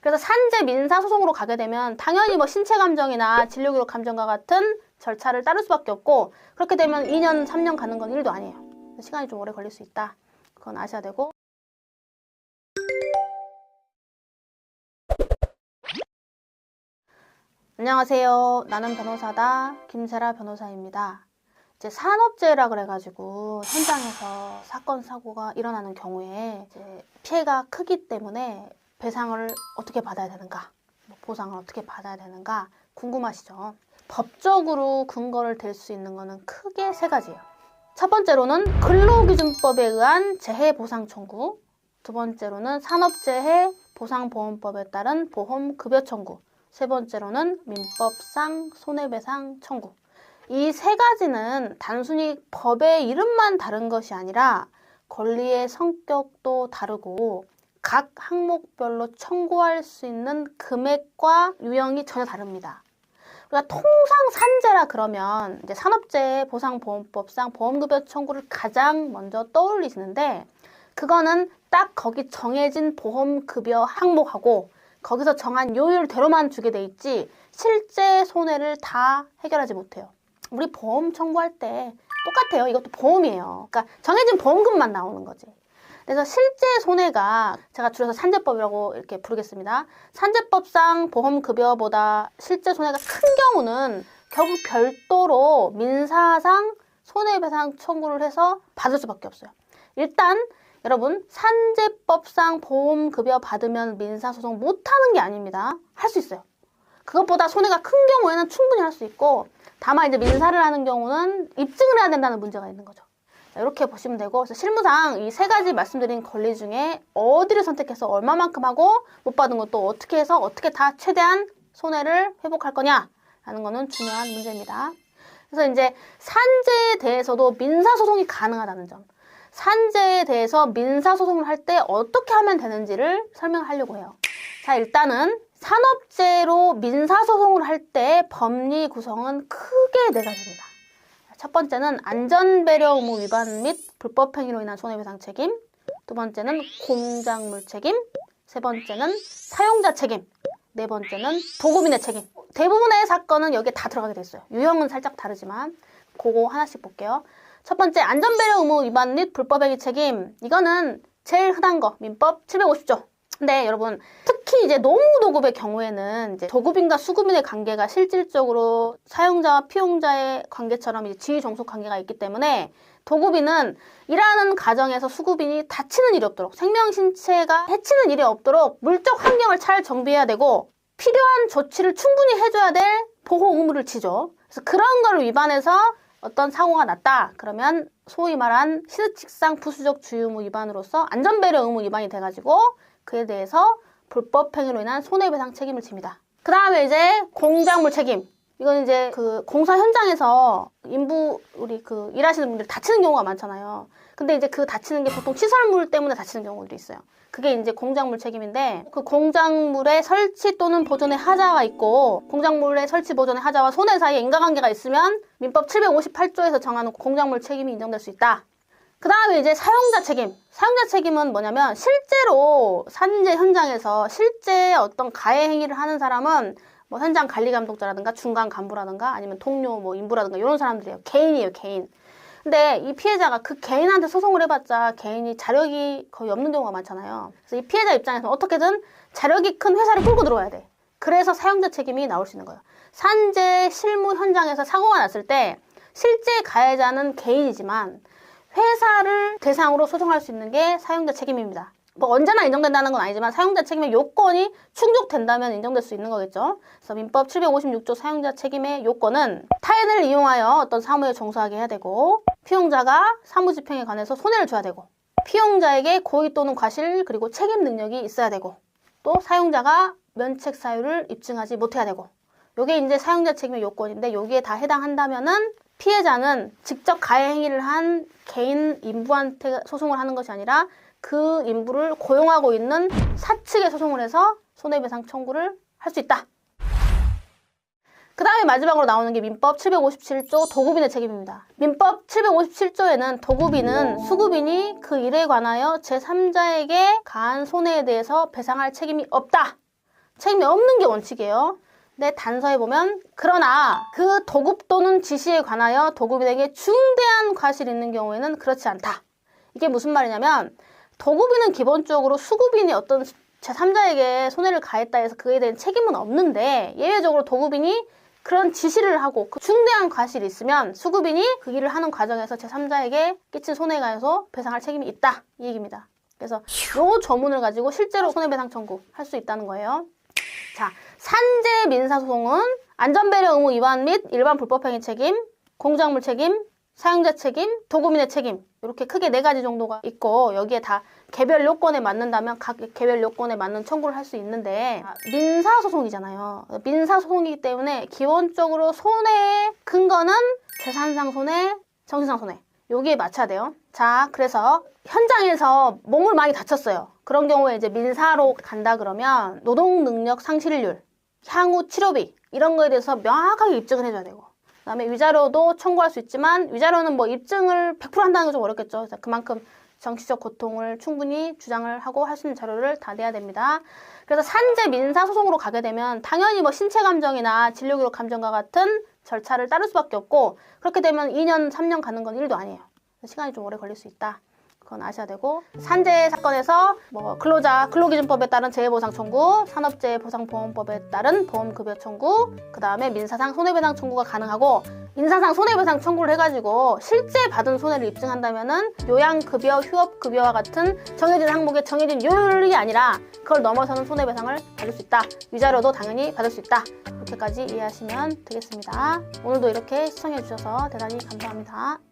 그래서 산재 민사 소송으로 가게 되면 당연히 뭐 신체 감정이나 진료 기록 감정과 같은 절차를 따를 수밖에 없고 그렇게 되면 2년, 3년 가는 건 일도 아니에요. 시간이 좀 오래 걸릴 수 있다. 그건 아셔야 되고. 안녕하세요. 나는 변호사다. 김세라 변호사입니다. 이제 산업재해라 그래가지고 현장에서 사건 사고가 일어나는 경우에 피해가 크기 때문에 배상을 어떻게 받아야 되는가, 뭐 보상을 어떻게 받아야 되는가 궁금하시죠? 법적으로 근거를 댈 수 있는 거는 크게 세 가지예요. 첫 번째로는 근로기준법에 의한 재해 보상 청구, 두 번째로는 산업재해 보상보험법에 따른 보험급여 청구, 세 번째로는 민법상 손해배상 청구. 이 세 가지는 단순히 법의 이름만 다른 것이 아니라 권리의 성격도 다르고 각 항목별로 청구할 수 있는 금액과 유형이 전혀 다릅니다. 그러니까 통상 산재라 그러면 이제 산업재해 보상보험법상 보험급여 청구를 가장 먼저 떠올리시는데 그거는 딱 거기 정해진 보험급여 항목하고 거기서 정한 요율대로만 주게 돼 있지 실제 손해를 다 해결하지 못해요. 우리 보험 청구할 때 똑같아요. 이것도 보험이에요. 그러니까 정해진 보험금만 나오는 거지. 그래서 실제 손해가 제가 줄여서 산재법이라고 이렇게 부르겠습니다. 산재법상 보험급여보다 실제 손해가 큰 경우는 결국 별도로 민사상 손해배상 청구를 해서 받을 수밖에 없어요. 일단 여러분 산재법상 보험급여 받으면 민사소송 못하는 게 아닙니다. 할 수 있어요. 그것보다 손해가 큰 경우에는 충분히 할 수 있고 다만 이제 민사를 하는 경우는 입증을 해야 된다는 문제가 있는 거죠. 자, 이렇게 보시면 되고 그래서 실무상 이 세 가지 말씀드린 권리 중에 어디를 선택해서 얼마만큼 하고 못 받은 것도 어떻게 해서 어떻게 다 최대한 손해를 회복할 거냐라는 거는 중요한 문제입니다. 그래서 이제 산재에 대해서도 민사소송이 가능하다는 점. 산재에 대해서 민사소송을 할 때 어떻게 하면 되는지를 설명하려고 해요. 자, 일단은 산업재로 민사소송을 할 때 법리 구성은 크게 네 가지입니다. 첫 번째는 안전배려 의무 위반 및 불법 행위로 인한 손해배상 책임. 두 번째는 공작물 책임. 세 번째는 사용자 책임. 네 번째는 도구민의 책임. 대부분의 사건은 여기에 다 들어가게 됐어요. 유형은 살짝 다르지만 그거 하나씩 볼게요. 첫 번째 안전배려 의무 위반 및 불법 행위 책임. 이거는 제일 흔한 거 민법 750조. 근데 여러분 특 히 이제 노무도급의 경우에는 이제 도급인과 수급인의 관계가 실질적으로 사용자와 피용자의 관계처럼 이제 지위 종속 관계가 있기 때문에 도급인은 일하는 과정에서 수급인이 다치는 일이 없도록 생명 신체가 해치는 일이 없도록 물적 환경을 잘 정비해야 되고 필요한 조치를 충분히 해줘야 될 보호 의무를 지죠. 그래서 그런 걸 위반해서 어떤 사고가 났다. 그러면 소위 말한 시득칙상 부수적 주의의무 위반으로서 안전배려 의무 위반이 돼가지고 그에 대해서 불법 행위로 인한 손해배상 책임을 집니다. 그 다음에 이제 공작물 책임. 이건 이제 그 공사 현장에서 인부 우리 그 일하시는 분들 다치는 경우가 많잖아요. 근데 이제 그 다치는 게 보통 시설물 때문에 다치는 경우도 있어요. 그게 이제 공작물 책임인데 그 공작물의 설치 또는 보존의 하자가 있고 공작물의 설치 보존의 하자와 손해 사이에 인과관계가 있으면 민법 758조에서 정하는 공작물 책임이 인정될 수 있다. 그 다음에 이제 사용자 책임. 사용자 책임은 뭐냐면 실제로 산재 현장에서 실제 어떤 가해 행위를 하는 사람은 뭐 현장 관리 감독자라든가 중간 간부라든가 아니면 동료 뭐 인부라든가 이런 사람들이에요. 개인이에요, 개인. 근데 이 피해자가 그 개인한테 소송을 해봤자 개인이 자력이 거의 없는 경우가 많잖아요. 그래서 이 피해자 입장에서 어떻게든 자력이 큰 회사를 끌고 들어와야 돼. 그래서 사용자 책임이 나올 수 있는 거예요. 산재 실무 현장에서 사고가 났을 때 실제 가해자는 개인이지만 회사를 대상으로 소송할 수 있는 게 사용자 책임입니다. 뭐 언제나 인정된다는 건 아니지만 사용자 책임의 요건이 충족된다면 인정될 수 있는 거겠죠. 그래서 민법 756조 사용자 책임의 요건은 타인을 이용하여 어떤 사무에 종사하게 해야 되고 피용자가 사무 집행에 관해서 손해를 줘야 되고 피용자에게 고의 또는 과실 그리고 책임 능력이 있어야 되고 또 사용자가 면책 사유를 입증하지 못해야 되고 요게 이제 사용자 책임의 요건인데 여기에 다 해당한다면은 피해자는 직접 가해 행위를 한 개인 인부한테 소송을 하는 것이 아니라 그 인부를 고용하고 있는 사측에 소송을 해서 손해배상 청구를 할 수 있다. 그 다음에 마지막으로 나오는 게 민법 757조 도급인의 책임입니다. 민법 757조에는 도급인은 수급인이 그 일에 관하여 제3자에게 가한 손해에 대해서 배상할 책임이 없다. 책임이 없는 게 원칙이에요. 근데 단서에 보면 그러나 그 도급 또는 지시에 관하여 도급인에게 중대한 과실이 있는 경우에는 그렇지 않다. 이게 무슨 말이냐면 도급인은 기본적으로 수급인이 어떤 제3자에게 손해를 가했다 해서 그에 대한 책임은 없는데 예외적으로 도급인이 그런 지시를 하고 그 중대한 과실이 있으면 수급인이 그 일을 하는 과정에서 제3자에게 끼친 손해에 관해서 배상할 책임이 있다. 이 얘기입니다. 그래서 요 조문을 가지고 실제로 손해배상 청구 할 수 있다는 거예요. 자, 산재 민사소송은 안전배려 의무 위반 및 일반 불법행위 책임, 공작물 책임, 사용자 책임, 도구민의 책임 이렇게 크게 네 가지 정도가 있고 여기에 다 개별 요건에 맞는다면 각 개별 요건에 맞는 청구를 할 수 있는데 아, 민사소송이잖아요. 민사소송이기 때문에 기본적으로 손해의 근거는 재산상 손해, 정신상 손해 여기에 맞춰야 돼요. 자, 그래서 현장에서 몸을 많이 다쳤어요. 그런 경우에 이제 민사로 간다 그러면 노동 능력 상실률, 향후 치료비 이런 거에 대해서 명확하게 입증을 해줘야 되고 그다음에 위자료도 청구할 수 있지만 위자료는 뭐 입증을 100% 한다는 게 좀 어렵겠죠. 그래서 그만큼 정치적 고통을 충분히 주장을 하고 할 수 있는 자료를 다 내야 됩니다. 그래서 산재 민사 소송으로 가게 되면 당연히 뭐 신체 감정이나 진료 기록 감정과 같은 절차를 따를 수밖에 없고 그렇게 되면 2년, 3년 가는 건 일도 아니에요. 시간이 좀 오래 걸릴 수 있다. 그건 아셔야 되고 산재 사건에서 뭐 근로자 근로기준법에 따른 재해보상 청구, 산업재해보상보험법에 따른 보험급여 청구, 그 다음에 민사상 손해배상 청구가 가능하고 민사상 손해배상 청구를 해가지고 실제 받은 손해를 입증한다면은 요양급여, 휴업급여와 같은 정해진 항목의 정해진 요율이 아니라 그걸 넘어서는 손해배상을 받을 수 있다. 위자료도 당연히 받을 수 있다. 이렇게까지 이해하시면 되겠습니다. 오늘도 이렇게 시청해주셔서 대단히 감사합니다.